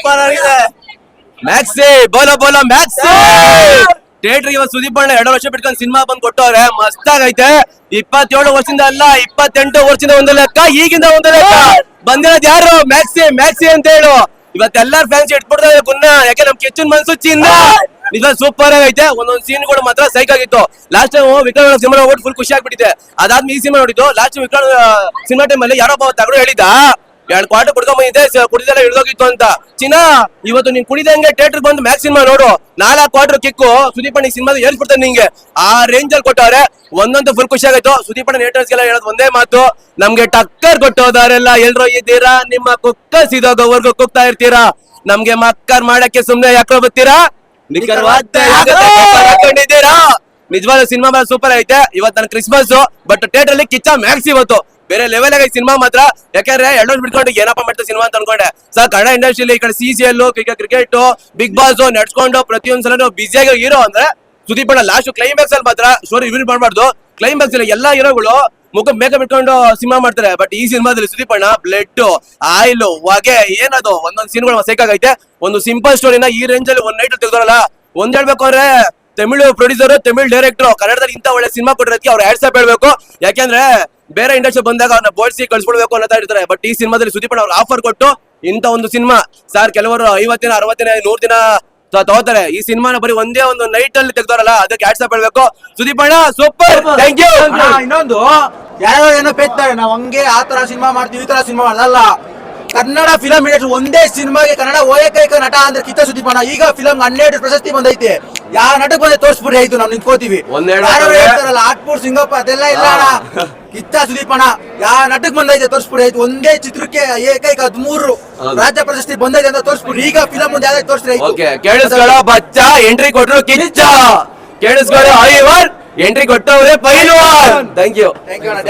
Super ಆಗಿದೆ maxi, ಬೋಲೋ ಬೋಲೋ, ಮ್ಯಾಕ್ಸಿ! ಥಿಯೇಟರ್ ಇವತ್ತು ಸುದೀಪ್ ಅಣ್ಣ ಎರಡು ವರ್ಷ ಬಿಟ್ಕೊಂಡು ಸಿನಿಮಾ ಬಂದ್ ಕೊಟ್ಟವ್ರೆ. ಮಸ್ತಾಗೈತೆ ಇಪ್ಪತ್ತೇಳು ವರ್ಷದಿಂದ ಅಲ್ಲ, ಇಪ್ಪತ್ತೆಂಟು ವರ್ಷದಿಂದ ಒಂದು ಲೆಕ್ಕ, ಈಗಿಂದ ಒಂದು ಲೆಕ್ಕ. ಬಂದಿರೋದು ಯಾರು? ಮ್ಯಾಕ್ಸಿ ಮ್ಯಾಕ್ಸಿ ಅಂತ ಹೇಳು. ಇವತ್ತೆಲ್ಲಾರ್ ಫ್ಯಾನ್ಸ್ ಇಟ್ಬಿಡ್ತಾರೆ ಗುನ್ನ. ಯಾಕೆ ನಮ್ ಕೆಚ್ಚನ್ ಮನ್ಸು ಚಿನ್ನ? ನಿಜ ಸೂಪರ್ ಆಗೈತೆ. ಒಂದೊಂದ್ ಸೀನ್ ಕೂಡ ಮಾತ್ರ ಸೈಕ್ ಆಗಿತ್ತು. ಲಾಸ್ಟ್ ಟೈಮ್ ವಿಕ್ರಮ್ ಸಿನಿಮಾ ನೋಡ್ಬಿಟ್ಟು ಫುಲ್ ಖುಷಿ ಆಗ್ಬಿಟ್ಟಿದೆ. ಅದಾದ್ಮೇಲೆ ಈ ಸಿನಿಮಾ ನೋಡಿದ್ದು. ಲಾಸ್ಟ್ ವಿಕ್ರಮ್ ಸಿನಿಮಾ ಟೈಮ್ ಅಲ್ಲಿ ಯಾರೋ ತಗಡು ಹೇಳಿದ ಎರಡ್ ಕ್ವಾರ್ಟರ್ ಕುಡ್ಕೊಂಬ ಇದೆ ಕುಡಿದೆಲ್ಲ ಹಿಡಿದೋಗಿತ್ತು ಅಂತ. ಚಿನ್ನ ಇವತ್ತು ನೀನ್ ಕುಡಿದಂಗೆ ಥಿಯೇಟರ್ ಬಂದು ಮ್ಯಾಕ್ ಸಿನಿಮಾ ನೋಡು. ನಾಲ್ಕು ಕ್ವಾರ್ಟರ್ ಕಿಕ್ಕು ಸುದೀಪ್ ಅಣ್ಣ ಸಿನಿಮಾ ಹೇಳ್ಬಿಡ್ತಾನೆ ನಿಂಗೆ. ಆ ರೇಂಜ್ ಅಲ್ಲಿ ಕೊಟ್ಟವ್ರೆ ಒಂದೊಂದು ಫುಲ್ ಖುಷಿ ಆಗಾಯ್ತು. ಸುದೀಪ್ ಅಣ್ಣ ಗೆಲ್ಲ ಹೇಳೋದು ಒಂದೇ ಮಾತು ನಮ್ಗೆ ಟಕ್ಕರ್ ಕೊಟ್ಟೋದಾರೆಲ್ಲ ಎಲ್ರೋ ಇದ್ದೀರಾ? ನಿಮ್ಮ ಕುಕ್ಕ ಸಿದೋಗೋವರ್ಗು ಕುಗ್ತಾ ಇರ್ತೀರಾ? ನಮ್ಗೆ ಮಕ್ಕರ್ ಮಾಡಕ್ಕೆ ಸುಮ್ನೆ ಯಾಕೋ ಬರ್ತೀರಾ? ನಿಜವಾದ ಸಿನಿಮಾ ಸೂಪರ್ ಐತೆ. ಇವತ್ತು ನನ್ನ ಕ್ರಿಸ್ಮಸ್ ಬಟ್ ಥಿಯೇಟರ್ ಅಲ್ಲಿ ಕಿಚ್ಚ ಮ್ಯಾಕ್ಸ್ ಇವತ್ತು. ಬೇರೆ ಲೆವೆಲ್ ಆಗಿ ಸಿನಿಮಾ ಮಾತ್ರ. ಯಾಕಂದ್ರೆ ಎರಡು ವರ್ಷ ಬಿಟ್ಕೊಂಡು ಏನಪ್ಪ ಮಾಡ್ತಾರೆ ಸಿನಿಮಾ ಅಂತ ಅನ್ಕೊಂಡೆ. ಸರ್, ಕನ್ನಡ ಇಂಡಸ್ಟ್ರಿಯಲ್ಲಿ ಈ ಕಡೆ C C L cricket Bigg Boss ನಡ್ಸ್ಕೊಂಡು ಪ್ರತಿಯೊಂದ್ ಸಲ ಬಿಸಿಯಾಗಿ ಹೀರೋ ಅಂದ್ರೆ ಸುದೀಪ್ ಅಣ್ಣ. ಲಾಸ್ಟ್ ಕ್ಲೈಮ್ಯಾಕ್ಸ್ ಅಲ್ಲಿ ಮಾತ್ರ ಸ್ಟೋರಿ ರಿವೀಲ್ ಮಾಡಬಾರ್ದು. ಕ್ಲೈಮ್ಯಾಕ್ಸ್ ಅಲ್ಲಿ ಎಲ್ಲಾ ಹೀರೋಗಳು ಮುಖ ಮೇಕಪ್ ಇಟ್ಕೊಂಡು ಸಿನಿಮಾ ಮಾಡ್ತಾರೆ. ಬಟ್ ಈ ಸಿನಿಮಾದಲ್ಲಿ ಸುದೀಪ್ ಅಣ್ಣ ಬ್ಲಡ್ ಆಯಿಲ್ ಹೊಗೆ, ಏನದು, ಒಂದೊಂದು ಸೀನ್ಗಳು ಸೇಕಾಗೈತೆ ಒಂದು ಸಿಂಪಲ್ ಸ್ಟೋರಿನ ಈ ರೇಂಜ್ ಅಲ್ಲಿ ಒಂದ್ ನೈಟ್ ತೆಗ್ದಾರಲ್ಲ. ಒಂದ್ ಹೇಳ್ಬೇಕು ಅಂದ್ರೆ ತಮಿಳು ಪ್ರೊಡ್ಯೂಸರ್ ತಮಿಳ್ ಡೈರೆಕ್ಟರ್ ಕನ್ನಡದಲ್ಲಿ ಇಂತ ಒಳ್ಳೆ ಸಿನಿಮಾ ಕೊಟ್ಟಿರೋದಕ್ಕೆ ಅವ್ರು ಹೆಡ್ಸಪ್ ಹೇಳ್ಬೇಕು. ಯಾಕೆಂದ್ರೆ ಬೇರೆ ಇಂಡಸ್ಟ್ರಿ ಬಂದಾಗ ಅವ್ರನ್ನ ಬೋಡಿಸಿ ಕಳ್ಸ್ಕೊಡ್ಬೇಕು ಅನ್ನತಾ ಇರ್ತಾರೆ. ಬಟ್ ಈ ಸಿನಿಮಾದಲ್ಲಿ ಸುದೀಪ್ ಅವ್ರು ಆಫರ್ ಕೊಟ್ಟು ಇಂತ ಒಂದು ಸಿನಿಮಾ ಸರ್ ಕೆಲವರು ಐವತ್ತಿನ ಅರವತ್ತಿನ ನೂರ್ ದಿನ ತಗೋತಾರೆ. ಈ ಸಿನಿಮಾನ ಬರೀ ಒಂದೇ ಒಂದು ನೈಟ್ ಅಲ್ಲಿ ತೆಗ್ದಾರಲ್ಲ ಅದಕ್ಕೆ ಹ್ಯಾಟ್ಸ್ ಹೇಳ್ಬೇಕು. ಸುದೀಪ್ ಅಣ್ಣ ಸೂಪರ್ ಥ್ಯಾಂಕ್ ಯು ಇನ್ನೊಂದು ಯಾರೋ ಏನೋ ಪೇತಾರೆ ನಾವ್ ಹಂಗೆ ಆ ತರ ಸಿನಿಮಾ ಮಾಡ್ತೀವಿ ಈ ತರ ಸಿನಿಮಾ ಮಾಡಲ್ಲ ಕನ್ನಡ ಫಿಲಂ ಇಂಡಸ್ಟ್ರಿ ಒಂದೇ ಸಿನಿಮಾಗೆ ಕನ್ನಡ ಓಯಕೈಕ ನಟ ಅಂದ್ರೆ ಕಿತ್ತ ಸುದೀಪಣ್ಣ ಈಗ ಫಿಲಂ ಹನ್ನೆರಡು ಪ್ರಶಸ್ತಿ ಬಂದೈತೆ. ಯಾವ ನಟಕ್ ಬಂದೆ ತೋರ್ಸ್ಬಿಡಿ ಆಯ್ತು ನಾವ್ ನಿಂತ್ಕೋತೀವಿ ಹೇಳ್ತಾರಲ್ಲ ಆಟ್ಪುರ್ ಸಿಂಗಪ್ಪ ಅದೆಲ್ಲ ಇಲ್ಲ ಅಣ್ಣ. ಕಿತ್ತ ಸುದೀಪಣ ಯಾವ ನಟಕ್ ಬಂದೈತೆ ತೋರ್ಸ್ಬಿಡಿ ಆಯ್ತು. ಒಂದೇ ಚಿತ್ರಕ್ಕೆ ಏಕೈಕ ಹದಿಮೂರು ಹೌದು. ರಾಜ್ಯ ಪ್ರಶಸ್ತಿ ಬಂದೈತೆ ಅಂತ ತೋರ್ಸ್ಬಿಡಿ ಈಗ ಫಿಲಂ ಮುಂದೆ ಯಾವ್ದು ತೋರಿಸ್ರಿ ಕೇಳಿಸ್ಕೊಳ್ಳೋ ಬಚ್ಚ ಎಂಟ್ರಿ ಕೊಟ್ರು ಕಿಚ್ಚ. ಕೇಳಿಸ್ಕೊಳ್ಳೋ ಐವರ್ ಎಂಟ್ರಿ ಕೊಟ್ಟವ್ರೆ ಪೈಲ್ವಾನ್. ಥ್ಯಾಂಕ್ ಯು ಥ್ಯಾಂಕ್ ಯು ಅಣ್ಣ